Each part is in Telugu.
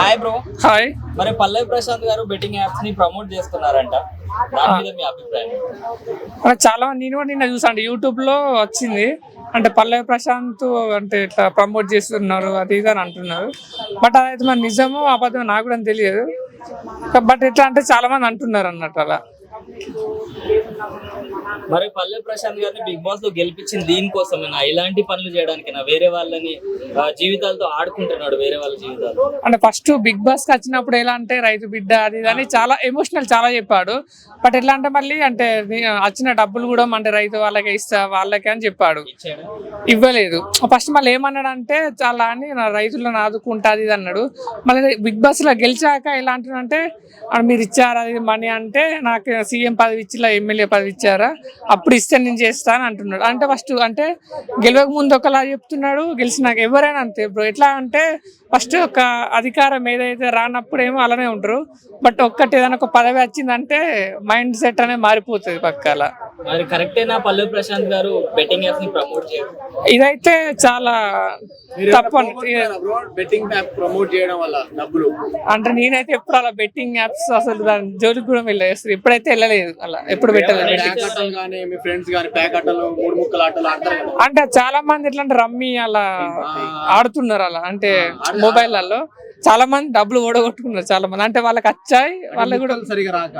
హాయ్ బ్రో హాయ్ మరి పల్లవి ప్రశాంత్ గారు బెట్టింగ్ యాప్స్ని ప్రమోట్ చేస్తున్నారంట. దాని మీద మీ అభిప్రాయం? చాలా మంది నేను కూడా నిన్న చూసాను యూట్యూబ్లో వచ్చింది. అంటే పల్లవి ప్రశాంత్ అంటే ఇట్లా ప్రమోట్ చేస్తున్నారు అది ఇది అని అంటున్నారు. బట్ అదైతే మరి నిజమో అబద్ధమో నాకు కూడా తెలియదు. బట్ ఎట్లా అంటే చాలా మంది అంటున్నారు అన్నట్టు అలా. మరి పల్లవి ప్రశాంత్ గారిని బిగ్ బాస్లో గెలిపించింది దీనికోసమేనా? ఇలాంటి పనులు చేయడానికైనా? వేరే వాళ్ళని జీవితాలతో ఆడుకుంటున్నాడు వేరే వాళ్ళ జీవితాలు. అంటే ఫస్ట్ బిగ్ బాస్కి వచ్చినప్పుడు ఎలా అంటే రైతు బిడ్డ అది అని చాలా ఎమోషనల్ చాలా చెప్పాడు. బట్ ఎట్లా అంటే మళ్ళీ అంటే వచ్చిన డబ్బులు కూడా అంటే రైతు వాళ్ళకే ఇస్తా వాళ్ళకే అని చెప్పాడు. ఇవ్వలేదు. ఫస్ట్ మళ్ళీ ఏమన్నాడు అంటే చాలా అని రైతులను ఆదుకుంటాది ఇది అన్నాడు. మళ్ళీ బిగ్ బాస్లో గెలిచాక ఎలా "ఆ, మీరు ఇచ్చారా అది మనీ అంటే నాకు సీఎం పదవి ఇచ్చిలా ఎమ్మెల్యే పదవి ఇచ్చారా? అప్పుడు ఇస్తే నేను చేస్తా అని అంటున్నాడు. అంటే ఫస్ట్ అంటే గెలవక ముందు ఒకలా చెప్తున్నాడు గెలిచినాక ఎవరైనా అంతే బ్రో ఎట్లా అంటే ఫస్ట్ ఒక అధికారం ఏదైతే రానప్పుడు ఏమో అలానే ఉంటారు బట్ ఒక్కటి ఏదైనా ఒక పదవి వచ్చిందంటే మైండ్ సెట్ అనేది మారిపోతుంది పక్కల. మరి కరెక్టేనా పల్లవి ప్రశాంత్ గారు బెట్టింగ్ యాప్స్ని ప్రమోట్ చేయడం? ఇదైతే చాలా తప్పు బెట్టింగ్ యాప్ ప్రమోట్ చేయడం వల్ల డబ్బులు. అంటే నేనైతే ఎప్పుడు అలా బెట్టింగ్ యాప్స్ అసలు దాని జోలికి కూడా వెళ్ళలేదు ఎప్పుడైతే వెళ్ళలేదు అలా. ఎప్పుడు పెట్టలేదు మీ ఫ్రెండ్స్ కానీ ప్యాక్ ఆటలు మూడు ముక్కలు ఆటలు ఆడతారు అంటే చాలా మంది ఎట్లా అంటే రమ్మి అలా ఆడుతున్నారు అలా. అంటే మొబైల్లలో చాలా మంది డబ్బులు ఓడగొట్టుకున్నారు చాలా మంది. అంటే వాళ్ళకి వచ్చాయి వాళ్ళకి కూడా సరిగా రాక.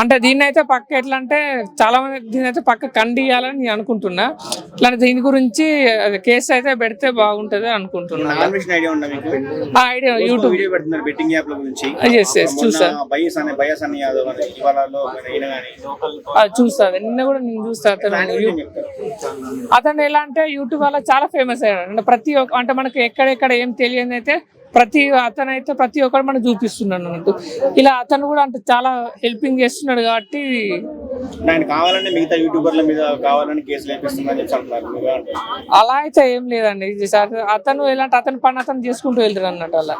అంటే దీన్ని అయితే పక్క ఎట్లా అంటే చాలా మంది దీని అయితే పక్క కండియాలని నేను అనుకుంటున్నా. ఇట్లా దీని గురించి అది కేసు అయితే పెడితే బాగుంటది అనుకుంటున్నా. ఐడియా ఉందా మీకు? ఆ ఐడియా యూట్యూబ్. బెట్టింగ్ గురించి. చూస్తా నిన్న కూడా నేను చూస్తా అతను ఎలా అంటే యూట్యూబ్ వల్ల చాలా ఫేమస్ అయ్యాడు అంటే ప్రతి ఒక్క అంటే మనకి ఎక్కడెక్కడ ఏం తెలియని అయితే ప్రతి అతను అయితే ప్రతి ఒక్కరు మనకు చూపిస్తున్నాడు అన్నట్టు. ఇలా అతను కూడా అంటే చాలా హెల్పింగ్ చేస్తున్నాడు కాబట్టి ఆయన కావాలంటే మిగతా యూట్యూబర్ల మీద కావాలని కేసులు? అలా అయితే ఏం లేదండి. అతను ఎలాంటి అతని పని అతను చేసుకుంటూ వెళ్తారు అన్నట్టు అలా.